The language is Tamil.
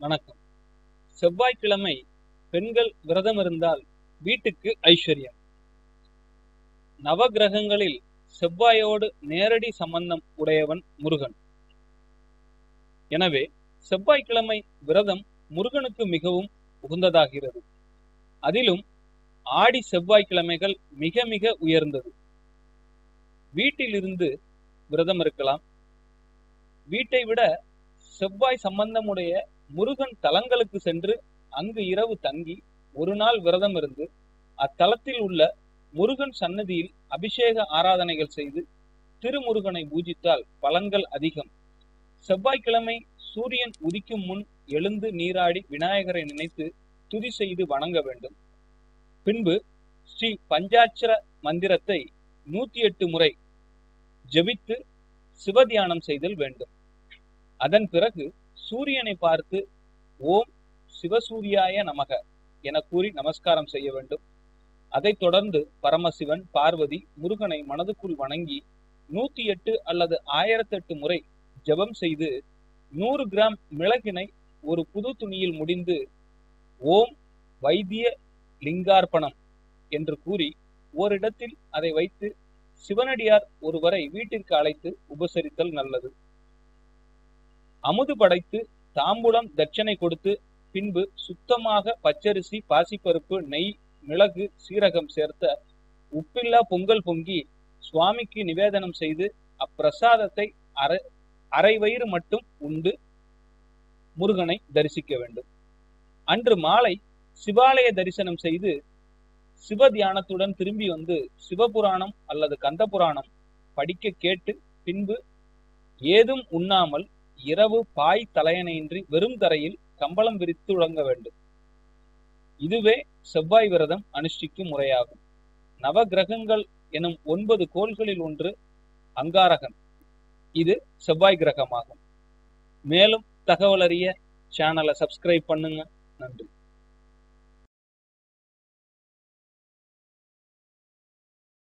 வணக்கம். செவ்வாய்க்கிழமை பெண்கள் விரதம் இருந்தால் வீட்டுக்கு ஐஸ்வர்யம் நவகிரகங்களில் செவ்வாயோடு நேரடி சம்பந்தம் உடையவன் முருகன். எனவே செவ்வாய்க்கிழமை விரதம் முருகனுக்கு மிகவும் உகந்ததாகிறது. அதிலும் ஆடி செவ்வாய்க்கிழமைகள் மிக மிக உயர்ந்தது. வீட்டிலிருந்து விரதம் இருக்கலாம். வீட்டை விட செவ்வாய் சம்பந்தமுடைய முருகன் தலங்களுக்கு சென்று அங்கு இரவு தங்கி ஒரு நாள் விரதம் இருந்து அத்தலத்தில் உள்ள முருகன் சன்னதியில் அபிஷேக ஆராதனைகள் செய்து திருமுருகனை பூஜித்தால் பலன்கள் அதிகம். செவ்வாய்க்கிழமை சூரியன் உதிக்கும் முன் எழுந்து நீராடி விநாயகரை நினைத்து துதி செய்து வணங்க வேண்டும். பின்பு ஸ்ரீ பஞ்சாட்சர மந்திரத்தை நூத்தி எட்டு முறை ஜெபித்து சிவதியானம் செய்தல் வேண்டும். அதன் பிறகு சூரியனை பார்த்து ஓம் சிவசூரியாய நமக என கூறி நமஸ்காரம் செய்ய வேண்டும். அதைத் தொடர்ந்து பரமசிவன் பார்வதி முருகனை மனதுக்குள் வணங்கி நூத்தி எட்டு அல்லது ஆயிரத்தெட்டு முறை ஜெபம் செய்து நூறு கிராம் மிளகினை ஒரு புது துணியில் முடிந்து ஓம் வைத்திய லிங்கார்ப்பணம் என்று கூறி ஓரிடத்தில் அதை வைத்து சிவனடியார் ஒருவரை வீட்டிற்கு அழைத்து உபசரித்தல் நல்லது. அமுது படைத்து தாம்பூலம் தட்சணை கொடுத்து பின்பு சுத்தமாக பச்சரிசி பாசிப்பருப்பு நெய் மிளகு சீரகம் சேர்த்த உப்பில்லா பொங்கல் பொங்கி சுவாமிக்கு நிவேதனம் செய்து அப்பிரசாதத்தை அரை அரை வயிறு மட்டும் உண்டு முருகனை தரிசிக்க வேண்டும். அன்று மாலை சிவாலய தரிசனம் செய்து சிவ தியானத்துடன் திரும்பி வந்து சிவபுராணம் அல்லது கந்த புராணம் படிக்க கேட்டு பின்பு ஏதும் உண்ணாமல் இரவு பாய் தலையணையின்றி வெறும் தரையில் கம்பளம் விரித்து உறங்க வேண்டும். இதுவே செவ்வாய் விரதம் அனுஷ்டிக்கும் முறையாகும். நவ கிரகங்கள் எனும் ஒன்பது கோள்களில் ஒன்று அங்காரகன். இது செவ்வாய் கிரகமாகும். மேலும் தகவல் அறிய சேனலை சப்ஸ்கிரைப் பண்ணுங்க. நன்றி.